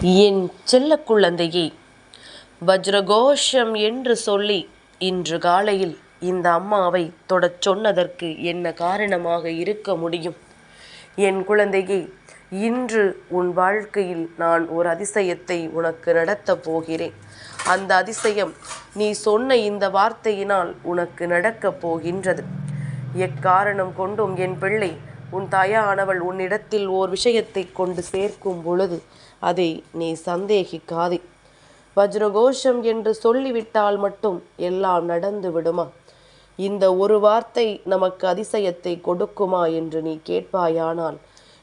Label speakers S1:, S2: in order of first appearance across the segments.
S1: என் செல்ல குழந்தையே வஜ்ரகோஷம் என்று சொல்லி இன்று காலையில் இந்த அம்மாவை தொடச் சொன்னதற்கு என்ன காரணமாக இருக்க முடியும்? என் குழந்தையே இன்று உன் வாழ்க்கையில் நான் ஒரு அதிசயத்தை உனக்கு நடத்தப் போகிறேன். அந்த அதிசயம் நீ சொன்ன இந்த வார்த்தையினால் உனக்கு நடக்கப் போகின்றது. எக்காரணம் கொண்டும் என் பிள்ளை உன் தாயானவள் உன்னிடத்தில் ஓர் விஷயத்தை கொண்டு சேர்க்கும் பொழுது அதை நீ சந்தேகிக்காதே. வஜ்ரகோஷம் என்று சொல்லிவிட்டால் மட்டும் எல்லாம் நடந்து விடுமா? இந்த ஒரு வார்த்தை நமக்கு அதிசயத்தை கொடுக்குமா என்று நீ கேட்பாயானால்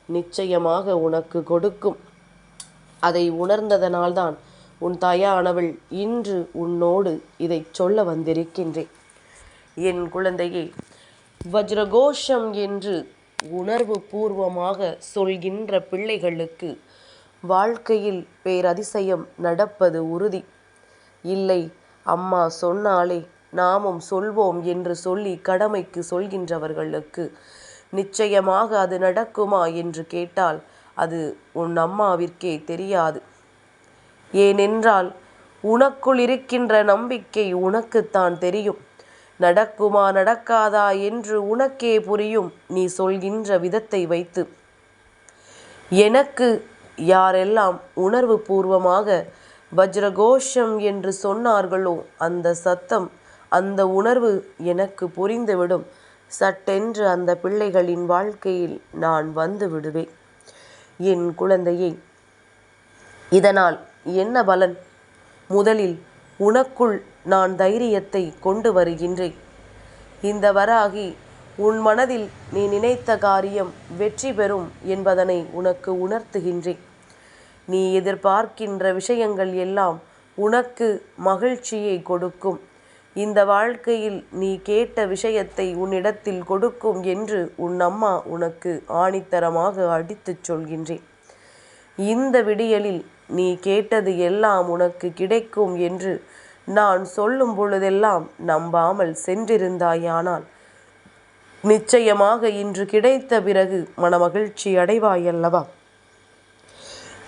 S1: நிச்சயமாக உனக்கு கொடுக்கும். அதை உணர்ந்ததனால்தான் உன் தாயானவள் இன்று உன்னோடு இதை சொல்ல வந்திருக்கின்றேன் என் குழந்தையே வஜ்ரகோஷம் என்று உணர்வு பூர்வமாக சொல்கின்ற பிள்ளைகளுக்கு வாழ்க்கையில் பேரதிசயம் நடப்பது உறுதி. இல்லை அம்மா சொன்னாலே நாமும் சொல்வோம் என்று சொல்லி கடமைக்கு சொல்கின்றவர்களுக்கு நிச்சயமாக அது நடக்குமா என்று கேட்டால் அது உன் அம்மாவிற்கே தெரியாது. ஏனென்றால் உனக்குள் இருக்கின்ற நம்பிக்கை உனக்குத்தான் தெரியும். நடக்குமா நடக்காதா என்று உனக்கே புரியும் நீ சொல்கின்ற விதத்தை வைத்து. எனக்கு யாரெல்லாம் உணர்வு பூர்வமாக வஜ்ரகோஷம் என்று சொன்னார்களோ அந்த சத்தம் அந்த உணர்வு எனக்கு புரிந்துவிடும். சட்டென்று அந்த பிள்ளைகளின் வாழ்க்கையில் நான் வந்து விடுவேன். என் குழந்தையை இதனால் என்ன பலன்? முதலில் உனக்குள் நான் தைரியத்தை கொண்டு வருகின்றேன். இந்த வராகி உன் மனதில் நீ நினைத்த காரியம் வெற்றி பெறும் என்பதனை உனக்கு உணர்த்துகின்றேன். நீ எதிர்பார்க்கின்ற விஷயங்கள் எல்லாம் உனக்கு மகிழ்ச்சியை கொடுக்கும். இந்த வாழ்க்கையில் நீ கேட்ட விஷயத்தை உன்னிடத்தில் கொடுக்கும் என்று உன் அம்மா உனக்கு ஆணித்தரமாக அடித்துச் சொல்கின்றேன். இந்த விடியலில் நீ கேட்டது எல்லாம் உனக்கு கிடைக்கும் என்று நான் சொல்லும் பொழுதெல்லாம் நம்பாமல் சென்றிருந்தாயானால் நிச்சயமாக இன்று கிடைத்த பிறகு மனமகிழ்ச்சி அடைவாயல்லவா?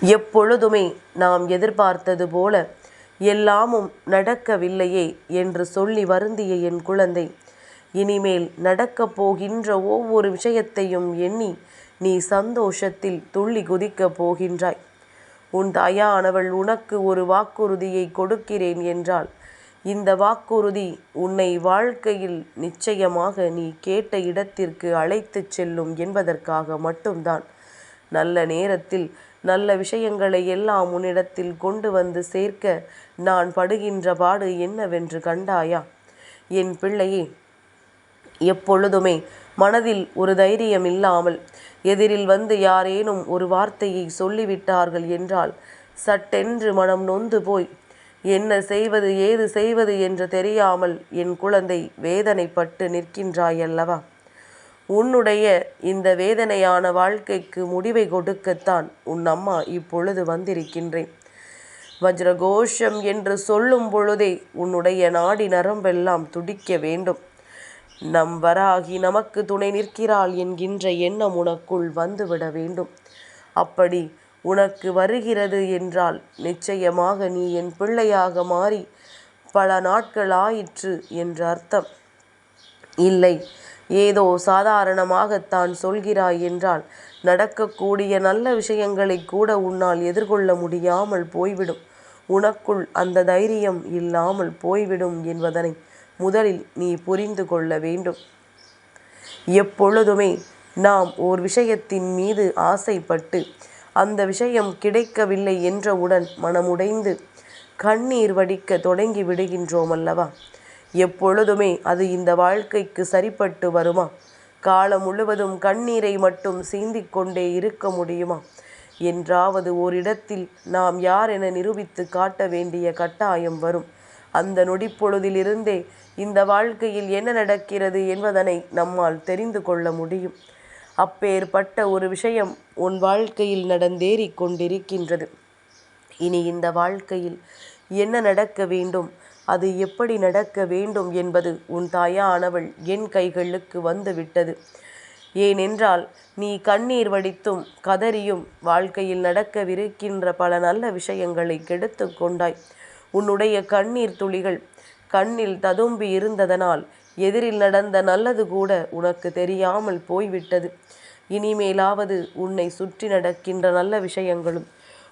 S1: எப்பொழுதுமே நாம் எதிர்பார்த்தது போல எல்லாமும் நடக்கவில்லையே என்று சொல்லி வருந்திய என் குழந்தை இனிமேல் நடக்கப் போகின்ற ஒவ்வொரு விஷயத்தையும் எண்ணி நீ சந்தோஷத்தில் துள்ளி குதிக்கப் போகின்றாய். உன் தாயானவள் உனக்கு ஒரு வாக்குறுதியை கொடுக்கிறேன் என்றாள். இந்த வாக்குறுதி உன்னை வாழ்க்கையில் நிச்சயமாக நீ கேட்ட இடத்திற்கு அழைத்துச் செல்லும் என்பதற்காக மட்டும்தான். நல்ல நேரத்தில் நல்ல விஷயங்களை எல்லாம் உன்னிடத்தில் கொண்டு வந்து சேர்க்க நான் படுகின்ற பாடு என்னவென்று கண்டாயா? என் பிள்ளையே எப்பொழுதுமே மனதில் ஒரு தைரியம் இல்லாமல் எதிரில் வந்து யாரேனும் ஒரு வார்த்தையை சொல்லிவிட்டார்கள் என்றால் சட்டென்று மனம் நொந்து போய் என்ன செய்வது ஏது செய்வது என்று தெரியாமல் என் குழந்தை வேதனைப்பட்டு நிற்கின்றாயல்லவா? உன்னுடைய இந்த வேதனையான வாழ்க்கைக்கு முடிவை கொடுக்கத்தான் உன் அம்மா இப்பொழுது வந்திருக்கின்றேன். வஜ்ரகோஷம் என்று சொல்லும் பொழுதே உன்னுடைய நாடி நரம்பெல்லாம் துடிக்க வேண்டும். நம் வராகி நமக்கு துணை நிற்கிறாள் என்கின்ற எண்ணம் உனக்குள் வந்துவிட வேண்டும். அப்படி உனக்கு வருகிறது என்றால் நிச்சயமாக நீ என் பிள்ளையாக மாறி பல நாட்கள் ஆயிற்று என்று அர்த்தம். இல்லை ஏதோ சாதாரணமாகத்தான் சொல்கிறாய் என்றால் நடக்கக்கூடிய நல்ல விஷயங்களை கூட உன்னால் எதிர்கொள்ள முடியாமல் போய்விடும். உனக்குள் அந்த தைரியம் இல்லாமல் போய்விடும் என்பதனை முதலில் நீ புரிந்து கொள்ள வேண்டும். எப்பொழுதுமே நாம் ஓர் விஷயத்தின் மீது ஆசைப்பட்டு அந்த விஷயம் கிடைக்கவில்லை என்றவுடன் மனமுடைந்து கண்ணீர் வடிக்க தொடங்கி விடுகின்றோம் அல்லவா எப்பொழுதுமே அது இந்த வாழ்க்கைக்கு சரிப்பட்டு வருமா? காலம் முழுவதும் கண்ணீரை மட்டும் சிந்திக்கொண்டே இருக்க முடியுமா? என்றாவது ஓரிடத்தில் நாம் யார் என நிரூபித்து காட்ட வேண்டிய கட்டாயம் வரும். அந்த நொடிப்பொழுதிலிருந்தே இந்த வாழ்க்கையில் என்ன நடக்கிறது என்பதனை நம்மால் தெரிந்து கொள்ள முடியும். அப்பேற்பட்ட ஒரு விஷயம் உன் வாழ்க்கையில் நடந்தேறிக் கொண்டிருக்கின்றது. இனி இந்த வாழ்க்கையில் என்ன நடக்க வேண்டும்? அது எப்படி நடக்க வேண்டும் என்பது உன் தாயானவள் என் கைகளுக்கு வந்து விட்டது ஏனென்றால் நீ கண்ணீர் வடித்தும் கதறியும் வாழ்க்கையில் நடக்கவிருக்கின்ற பல நல்ல விஷயங்களை கெடுத்து கொண்டாய். உன்னுடைய கண்ணீர் துளிகள் கண்ணில் ததும்பி இருந்ததனால் எதிரில் நடந்த நல்லது கூட உனக்கு தெரியாமல் போய்விட்டது. இனிமேலாவது உன்னை சுற்றி நடக்கின்ற நல்ல விஷயங்களும்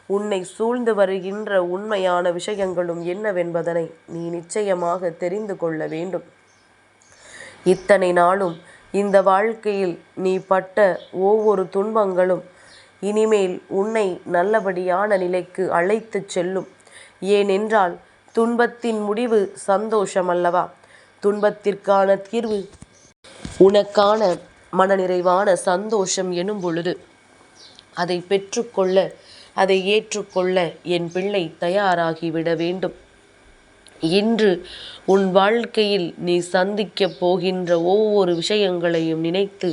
S1: உன்னை சூழ்ந்து வருகின்ற உண்மையான விஷயங்களும் என்னவென்பதனை நீ நிச்சயமாக தெரிந்து கொள்ள வேண்டும். இத்தனை நாளும் இந்த வாழ்க்கையில் நீ பட்ட ஒவ்வொரு துன்பங்களும் இனிமேல் உன்னை நல்லபடியான நிலைக்கு அழைத்துச் செல்லும். ஏனென்றால் துன்பத்தின் முடிவு சந்தோஷம் அல்லவா துன்பத்திற்கான தீர்வு? உனக்கான மனநிறைவான சந்தோஷம் எனும் பொழுது அதை பெற்றுக்கொள்ள அதை ஏற்றுக்கொள்ள என் பிள்ளை தயாராகிவிட வேண்டும். இன்று உன் வாழ்க்கையில் நீ சந்திக்கப் போகின்ற ஒவ்வொரு விஷயங்களையும் நினைத்து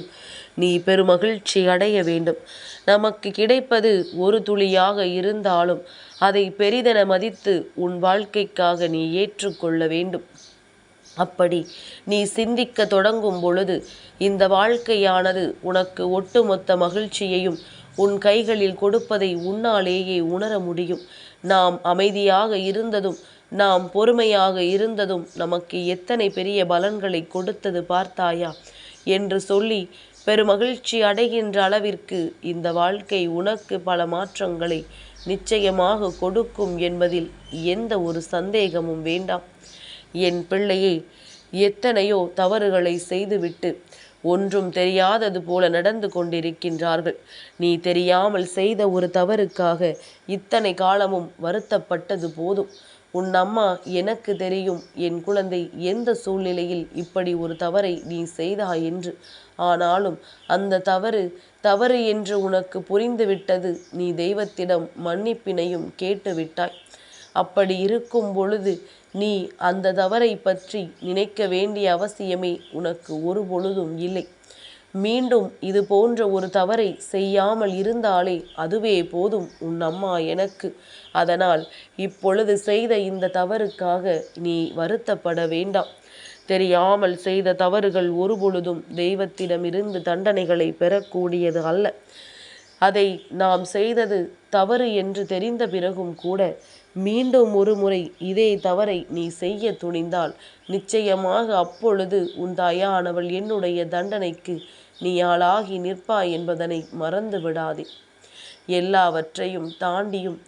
S1: நீ பெருமகிழ்ச்சி அடைய வேண்டும். நமக்கு கிடைப்பது ஒரு துளியாக இருந்தாலும் அதை பெரிதென மதித்து உன் வாழ்க்கைக்காக நீ ஏற்றுக்கொள்ள வேண்டும். அப்படி நீ சிந்திக்க தொடங்கும் பொழுது இந்த வாழ்க்கையானது உனக்கு ஒட்டுமொத்த மகிழ்ச்சியையும் உன் கைகளில் கொடுப்பதை உன்னாலேயே உணர முடியும். நாம் அமைதியாக இருந்ததும் நாம் பொறுமையாக இருந்ததும் நமக்கு எத்தனை பெரிய பலன்களை கொடுத்தது பார்த்தாயா? என்று சொல்லி பெருமகிழ்ச்சி அடைகின்ற அளவிற்கு இந்த வாழ்க்கை உனக்கு பல மாற்றங்களை நிச்சயமாக கொடுக்கும் என்பதில் எந்த ஒரு சந்தேகமும் வேண்டாம். என் பிள்ளையை எத்தனையோ தவறுகளை செய்துவிட்டு ஒன்றும் தெரியாதது போல நடந்து கொண்டிருக்கின்றார்கள். நீ தெரியாமல் செய்த ஒரு தவறுக்காக இத்தனை காலமும் வருத்தப்பட்டது போதும். உன் அம்மா எனக்கு தெரியும் என் குழந்தை எந்த சூழ்நிலையில் இப்படி ஒரு தவறை நீ செய்தா என்று ஆனாலும் அந்த தவறு தவறு என்று உனக்கு புரிந்துவிட்டது நீ தெய்வத்திடம் மன்னிப்பினையும் கேட்டுவிட்டாய். அப்படி இருக்கும் பொழுது நீ அந்த தவறை பற்றி நினைக்க வேண்டிய அவசியமே உனக்கு ஒரு பொழுதும் இல்லை. மீண்டும் இது போன்ற ஒரு தவறை செய்யாமல் இருந்தாலே அதுவே போதும் உன் அம்மா எனக்கு. அதனால் இப்பொழுது செய்த இந்த தவறுக்காக நீ வருத்தப்பட வேண்டாம். தெரியாமல் செய்த தவறுகள் ஒரு பொழுதும் தெய்வத்திடமிருந்து தண்டனைகளை பெறக்கூடியது அல்ல. அதை நாம் செய்தது தவறு என்று தெரிந்த பிறகும் கூட மீண்டும் ஒரு முறை இதே தவறை நீ செய்ய துணிந்தால் நிச்சயமாக அப்பொழுது உன் தாயானவள் என்னுடைய தண்டனைக்கு நீ ஆளாகி நிற்பாய் என்பதனை மறந்து விடாதே. எல்லாவற்றையும் தாண்டியும்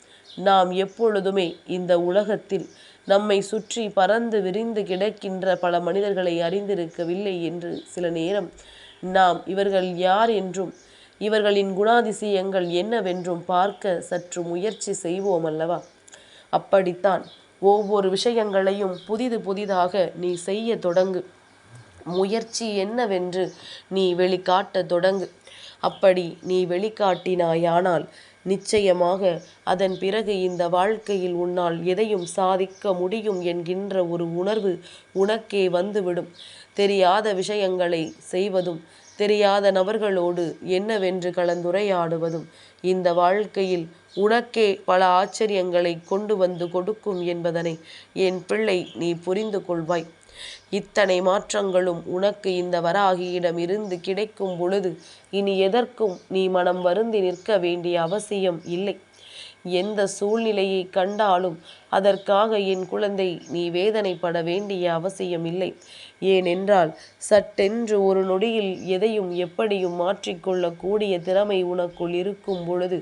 S1: நாம் எப்பொழுதுமே இந்த உலகத்தில் நம்மை சுற்றி பறந்து விரிந்து கிடக்கின்ற பல மனிதர்களை அறிந்திருக்கவில்லை என்று சில நேரம். நாம் இவர்கள் யார் என்றும் இவர்களின் குணாதிசயங்கள் என்னவென்றும் பார்க்க சற்று முயற்சி செய்வோம் அல்லவா? அப்படித்தான் ஒவ்வொரு விஷயங்களையும் புதிது புதிதாக நீ செய்ய தொடங்கு. முயற்சி என்னவென்று நீ வெளிக்காட்ட தொடங்கு. அப்படி நீ வெளிக்காட்டினாயானால் நிச்சயமாக. அதன் பிறகு இந்த வாழ்க்கையில் உன்னால் எதையும் சாதிக்க முடியும் என்கின்ற ஒரு உணர்வு உனக்கே வந்துவிடும். தெரியாத விஷயங்களை செய்வதும் தெரியாத நபர்களோடு என்னவென்று கலந்துரையாடுவதும் இந்த வாழ்க்கையில் உனக்கே பல ஆச்சரியங்களை கொண்டு வந்து கொடுக்கும் என்பதனை என் பிள்ளை நீ புரிந்து கொள்வாய் இத்தனை மாற்றங்களும் உனக்கு இந்த வராகியிடம் இருந்து கிடைக்கும் பொழுது இனி எதற்கும் நீ மனம் வருந்தி நிற்க வேண்டிய அவசியம் இல்லை. எந்த சூழ்நிலையை கண்டாலும் அதற்காக என் குழந்தை நீ வேதனைப்பட வேண்டிய அவசியம் இல்லை. ஏனென்றால் சட்டென்று ஒரு நொடியில் எதையும் எப்படியும் மாற்றிக்கொள்ளக்கூடிய திறமை உனக்குள் இருக்கும் பொழுது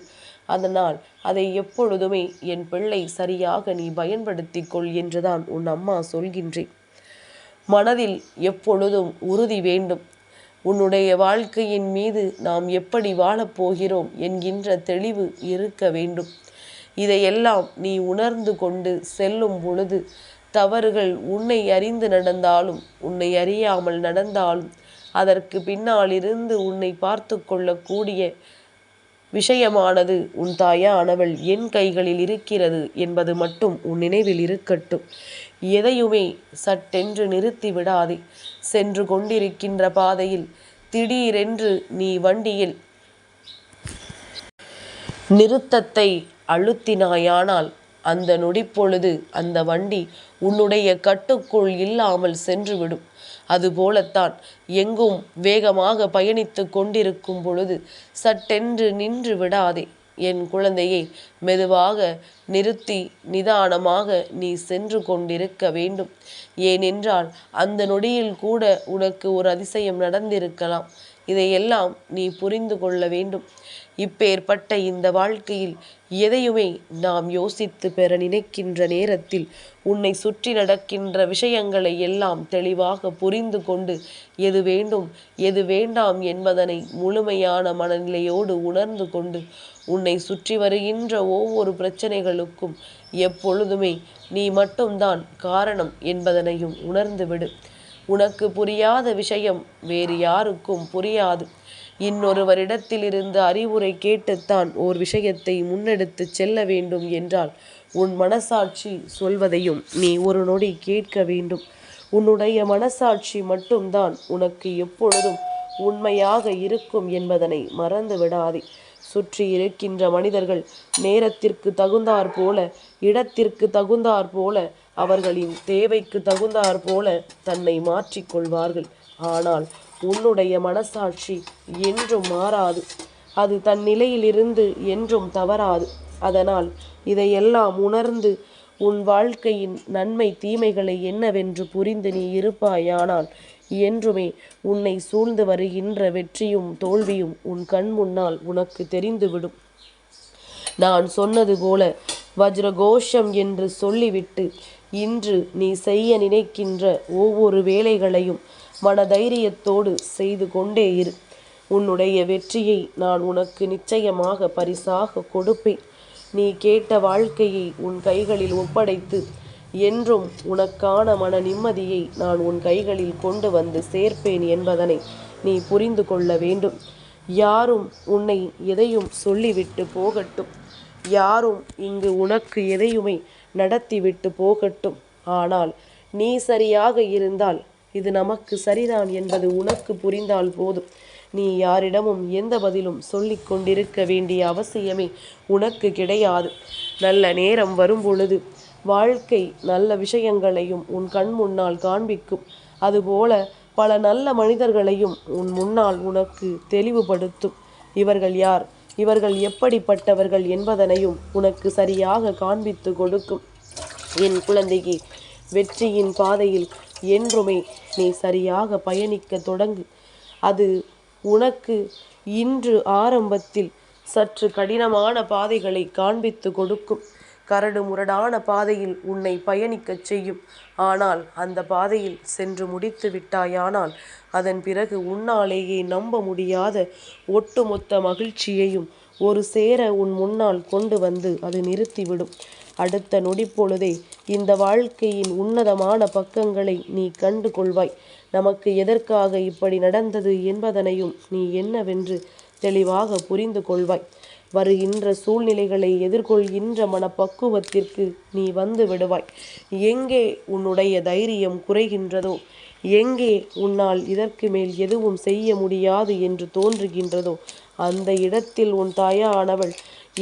S1: அதனால் அதை எப்பொழுதுமே என் பிள்ளை சரியாக நீ பயன்படுத்தி கொள் என்றுதான் உன் அம்மா சொல்கின்றேன் மனதில் எப்பொழுதும் உறுதி வேண்டும். உன்னுடைய வாழ்க்கையின் மீது நாம் எப்படி வாழப்போகிறோம் என்கின்ற தெளிவு இருக்க வேண்டும். இதையெல்லாம் நீ உணர்ந்து கொண்டு செல்லும் பொழுது தவறுகள் உன்னை அறிந்து நடந்தாலும் உன்னை அறியாமல் நடந்தாலும் அதற்கு பின்னால் இருந்து உன்னை பார்த்து கொள்ளக்கூடிய விஷயமானது உன் தாயானவள் என் கைகளில் இருக்கிறது என்பது மட்டும் உன் நினைவில் இருக்கட்டும். எதையுமே சட்டென்று நிறுத்தி விடாதே. சென்று கொண்டிருக்கின்ற பாதையில் திடீரென்று நீ வண்டியில் நிறுத்தத்தை அழுத்தினாயானால் அந்த நொடிப்பொழுது அந்த வண்டி உன்னுடைய கட்டுக்குள் இல்லாமல் சென்றுவிடும். அதுபோலத்தான் எங்கும் வேகமாக பயணித்து கொண்டிருக்கும் பொழுது சட்டென்று நின்று விடாதே. என் குழந்தையை மெதுவாக நிறுத்தி நிதானமாக நீ சென்று கொண்டிருக்க வேண்டும். ஏனென்றால் அந்த நொடியில் கூட உனக்கு ஒரு அதிசயம் நடந்திருக்கலாம். இதையெல்லாம் நீ புரிந்து கொள்ள வேண்டும். இப்பேற்பட்ட இந்த வாழ்க்கையில் எதையுமே நாம் யோசித்து பெற நினைக்கின்ற நேரத்தில் உன்னை சுற்றி நடக்கின்ற விஷயங்களை எல்லாம் தெளிவாக புரிந்து கொண்டு எது வேண்டும் எது வேண்டாம் என்பதனை முழுமையான மனநிலையோடு உணர்ந்து கொண்டு உன்னை சுற்றி வருகின்ற ஒவ்வொரு பிரச்சனைகளுக்கும் எப்பொழுதுமே நீ மட்டும்தான் காரணம் என்பதனையும் உணர்ந்துவிடு உனக்கு புரியாத விஷயம் வேறு யாருக்கும் புரியாது. இன்னொருவரிடத்திலிருந்து அறிவுரை கேட்டுத்தான் ஓர் விஷயத்தை முன்னெடுத்து செல்ல வேண்டும் என்றால் உன் மனசாட்சி சொல்வதையும் நீ ஒரு நொடி கேட்க வேண்டும். உன்னுடைய மனசாட்சி மட்டும்தான் உனக்கு எப்பொழுதும் உண்மையாக இருக்கும் என்பதனை மறந்து விடாதே. சுற்றி இருக்கின்ற மனிதர்கள் நேரத்திற்கு தகுந்தாற் போல இடத்திற்கு தகுந்தாற் போல அவர்களின் தேவைக்கு தகுந்தாற் போல தன்னை மாற்றிக்கொள்வார்கள் ஆனால் உன்னுடைய மனசாட்சி என்றும் மாறாது. அது தன் நிலையிலிருந்து என்றும் தவறாது. அதனால் இதையெல்லாம் உணர்ந்து உன் வாழ்க்கையின் நன்மை தீமைகளை என்னவென்று புரிந்து நீ இருப்பாயானால் என்றுமே உன்னை சூழ்ந்து வருகின்ற வெற்றியும் தோல்வியும் உன் கண் முன்னால் உனக்கு தெரிந்துவிடும். நான் சொன்னது போல வஜ்ரகோஷம் என்று சொல்லிவிட்டு இன்று நீ செய்ய நினைக்கின்ற ஒவ்வொரு வேலைகளையும் மனதைரியத்தோடு செய்து கொண்டே இரு. உன்னுடைய வெற்றியை நான் உனக்கு நிச்சயமாக பரிசாக கொடுப்பேன். நீ கேட்ட வாழ்க்கையை உன் கைகளில் ஒப்படைத்து என்றும் உனக்கான மன நிம்மதியை நான் உன் கைகளில் கொண்டு வந்து சேர்ப்பேன் என்பதனை நீ புரிந்து கொள்ள வேண்டும். யாரும் உன்னை எதையும் சொல்லிவிட்டு போகட்டும். யாரும் இங்கு உனக்கு எதையுமே நடத்திவிட்டு போகட்டும். ஆனால் நீ சரியாக இருந்தால் இது நமக்கு சரிதான் என்பது உனக்கு புரிந்தால் போதும். நீ யாரிடமும் எந்த பதிலும் சொல்லிக் கொண்டிருக்க வேண்டிய அவசியமே உனக்கு கிடையாது. நல்ல நேரம் வரும் பொழுது வாழ்க்கை நல்ல விஷயங்களையும் உன் கண் முன்னால் காண்பிக்கும். அதுபோல பல நல்ல மனிதர்களையும் உன் முன்னால் உனக்கு தெளிவுபடுத்தும். இவர்கள் யார்? இவர்கள் எப்படிப்பட்டவர்கள் என்பதனையும் உனக்கு சரியாக காண்பித்து கொடுக்கும். என் குழந்தைக்கு வெற்றியின் பாதையில் என்றுமே நீ சரியாக பயணிக்க தொடங்கு. அது உனக்கு இன்று ஆரம்பத்தில் சற்று கடினமான பாதைகளை காண்பித்து கொடுக்கும். கரடு முரடான பாதையில் உன்னை பயணிக்கச் செய்யும். ஆனால் அந்த பாதையில் சென்று முடித்து விட்டாயானால் அதன் பிறகு உன்னாலேயே நம்ப முடியாத ஒட்டுமொத்த மகிழ்ச்சியையும் ஒரு சேர உன் முன்னால் கொண்டு வந்து அது நிறுத்திவிடும். அடுத்த நொடிப்பொழுதே இந்த வாழ்க்கையின் உன்னதமான பக்கங்களை நீ கண்டு கொள்வாய். நமக்கு எதற்காக இப்படி நடந்தது என்பதனையும் நீ என்னவென்று தெளிவாக புரிந்து கொள்வாய். வருகின்ற சூழ்நிலைகளை எதிர்கொள்கின்ற மனப்பக்குவத்திற்கு நீ வந்து விடுவாய். எங்கே உன்னுடைய தைரியம் குறைகின்றதோ எங்கே உன்னால் இதற்கு மேல் எதுவும் செய்ய முடியாது என்று தோன்றுகின்றதோ அந்த இடத்தில் உன் தாயானவள்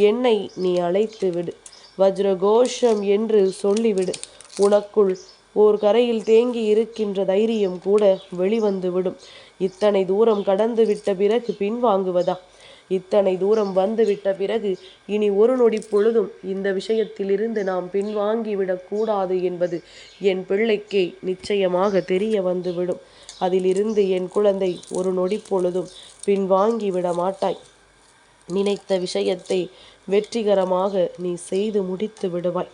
S1: என்னை நீ அழைத்து விடு. வஜ்ரகோஷம் என்று சொல்லிவிடு. உனக்குள் ஓர் கரையில் தேங்கி இருக்கின்ற தைரியம் கூட வெளிவந்துவிடும் இத்தனை தூரம் கடந்து விட்ட பிறகு பின்வாங்குவதா? இத்தனை தூரம் வந்துவிட்ட பிறகு இனி ஒரு நொடி பொழுதும் இந்த விஷயத்திலிருந்து நாம் பின்வாங்கிவிடக் கூடாது என்பது என் பிள்ளைக்கே நிச்சயமாக தெரிய வந்துவிடும் அதிலிருந்து என் குழந்தை ஒரு நொடி பொழுதும் பின்வாங்கி விட மாட்டாய். நினைத்த விஷயத்தை வெற்றிகரமாக நீ செய்து முடித்து விடுவாய்.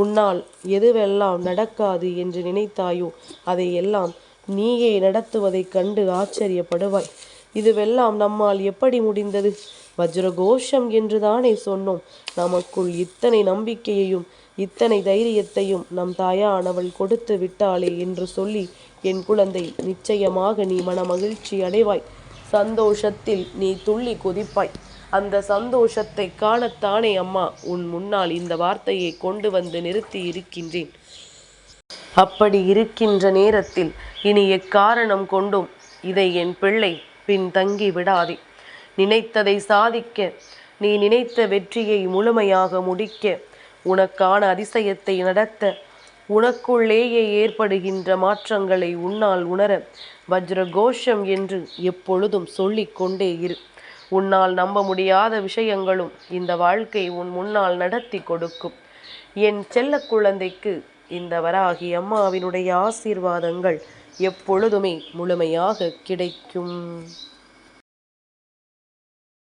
S1: உன்னால் எதுவெல்லாம் நடக்காது என்று நினைத்தாயோ அதையெல்லாம் நீயே நடத்துவதைக் கண்டு ஆச்சரியப்படுவாய். இதுவெல்லாம் நம்மால் எப்படி முடிந்தது? வஜ்ரகோஷம் என்றுதானே சொன்னோம். நமக்குள் இத்தனை நம்பிக்கையையும் இத்தனை தைரியத்தையும் நம் தாயானவள் கொடுத்து விட்டாளே என்று சொல்லி என் குழந்தை நிச்சயமாக நீ மன மகிழ்ச்சி அடைவாய். சந்தோஷத்தில் நீ துள்ளி குதிப்பாய். அந்த சந்தோஷத்தை காணத்தானே அம்மா உன் முன்னால் இந்த வார்த்தையை கொண்டு வந்து நிறுத்தி இருக்கின்றேன். அப்படி இருக்கின்ற நேரத்தில் இனி எக்காரணம் கொண்டும் இதை என் பிள்ளை பின் தங்கி விடாதே. நினைத்ததை சாதிக்க நீ நினைத்த வெற்றியை முழுமையாக முடிக்க உனக்கான அதிசயத்தை நடத்த உனக்குள்ளேயே ஏற்படுகின்ற மாற்றங்களை உன்னால் உணர வஜ்ர கோஷம் என்று எப்பொழுதும் சொல்லிக் கொண்டே இரு. உன்னால் நம்ப முடியாத விஷயங்களும் இந்த வாழ்க்கை உன் முன்னால் நடத்தி கொடுக்கும். என் செல்ல குழந்தைக்கு இந்த வராகி அம்மாவினுடைய ஆசீர்வாதங்கள் எப்பொழுதுமே முழுமையாக கிடைக்கும்.